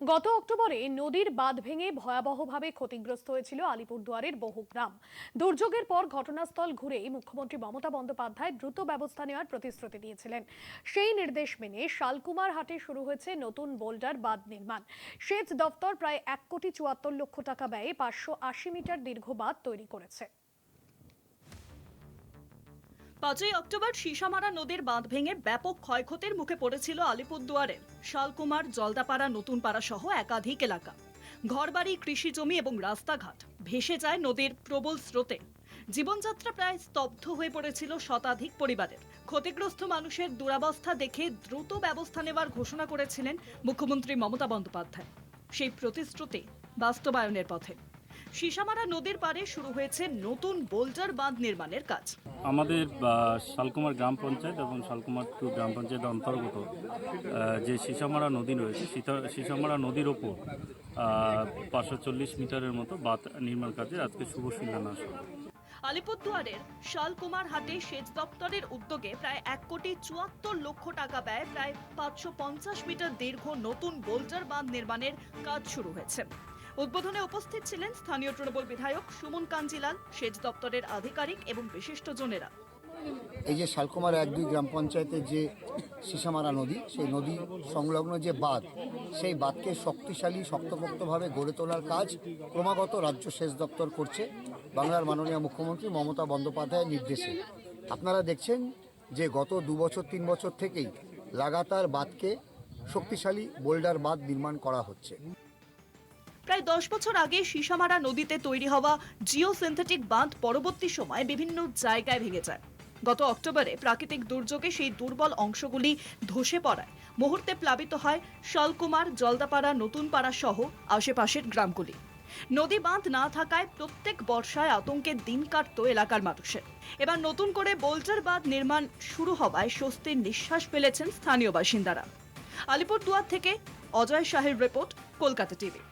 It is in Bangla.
গত অক্টোবরে নদীর বাঁধ ভেঙে ভয়াবহভাবে ক্ষতিগ্রস্ত হয়েছিল আলিপুরদুয়ারের বহু গ্রাম। দুর্যোগের পর ঘটনাস্থল ঘুরে মুখ্যমন্ত্রী মমতা বন্দ্যোপাধ্যায় দ্রুত ব্যবস্থা নেওয়ার প্রতিশ্রুতি দিয়েছিলেন। সেই নির্দেশ মেনে শালকুমার হাটে শুরু হয়েছে নতুন বোল্ডার বাঁধ নির্মাণ। সেচ দফতর প্রায় এক কোটি চুয়াত্তর লক্ষ টাকা ব্যয়ে পাঁচশো আশি মিটার দীর্ঘ বাঁধ তৈরি করেছে। পাঁচই অক্টোবর সীসামারা নদীর বাঁধ ভেঙে ব্যাপক ক্ষয়ক্ষতির মুখে পড়েছিল আলিপুরদুয়ারের শালকুমার, জলদাপাড়া, নতুনপাড়া সহ একাধিক এলাকা। ঘরবাড়ি কৃষি জমি এবং রাস্তাঘাট ভেসে যায় নদীর প্রবল স্রোতে। জীবনযাত্রা প্রায় স্তব্ধ হয়ে পড়েছিল শতাধিক পরিবারের। ক্ষতিগ্রস্ত মানুষের দুরাবস্থা দেখে দ্রুত ব্যবস্থা নেওয়ার ঘোষণা করেছিলেন মুখ্যমন্ত্রী মমতা বন্দ্যোপাধ্যায়। সেই প্রতিশ্রুতি বাস্তবায়নের পথে। সীসামারা নদীর পারে শুরু হয়েছে নতুন বোল্ডার বাঁধ নির্মাণের কাজ আমাদের শালকুমার গ্রাম পঞ্চায়েত এবং শালকুমার টু গ্রাম পঞ্চায়েতের অন্তর্গত যে সিসামারা নদী রয়েছে সিসামারা নদীর ওপর পাঁচশো চল্লিশ মিটারের মতো বাঁধ নির্মাণ কাজের আজকে শুভ শিলান্যাস। আলিপুরদুয়ারের শালকুমার হাটে সেচ দপ্তরের উদ্যোগে প্রায় এক কোটি চুয়াত্তর লক্ষ টাকা ব্যয় প্রায় পাঁচশো পঞ্চাশ মিটার দীর্ঘ নতুন বোল্টার বাঁধ নির্মাণের কাজ শুরু হয়েছে উদ্বোধনে উপস্থিত ছিলেন স্থানীয় তৃণমূল বিধায়ক সুমন কাঞ্জিলাল, সেচ দপ্তরের আধিকারিক এবং বিশিষ্টজনেরা এই যে শালকুমার এক দুই গ্রাম পঞ্চায়েতের যে সিসামারা নদী, সেই নদী সংলগ্ন যে বাঁধ, সেই বাঁধকে শক্তিশালী, শক্তপোক্তভাবে গড়ে তোলার কাজ ক্রমাগত রাজ্য সেচ দপ্তর করছে, বাংলার মাননীয় মুখ্যমন্ত্রী মমতা বন্দ্যোপাধ্যায়ের নির্দেশে। আপনারা দেখছেন যে গত দু বছর, তিন বছর থেকেই লাগাতার বাঁধকে শক্তিশালী বোল্ডার বাঁধ নির্মাণ করা হচ্ছে। প্রায় দশ বছর আগে সীসামারা নদীতে তৈরি হওয়া জিও সিনথেটিক বাঁধ পরবর্তী সময়ে বিভিন্ন জায়গায় ভেঙে যায়। গত অক্টোবরে প্রাকৃতিক দুর্যোগে সেই দুর্বল অংশগুলি ধসে পড়ায়। মুহূর্তে প্লাবিত হয় শালকুমার, জলদাপাড়া, নতুনপাড়া সহ আশেপাশের গ্রামগুলি। নদী বাঁধ না থাকায় প্রত্যেক বর্ষায় আতঙ্কে দিন কাটত এলাকার মানুষের। এবার নতুন করে বোল্টার বাঁধ নির্মাণ শুরু হওয়ায় স্বস্তির নিঃশ্বাস ফেলেছেন স্থানীয় বাসিন্দারা। আলিপুরদুয়ার থেকে অজয় শাহের রিপোর্ট, কলকাতা টিভি।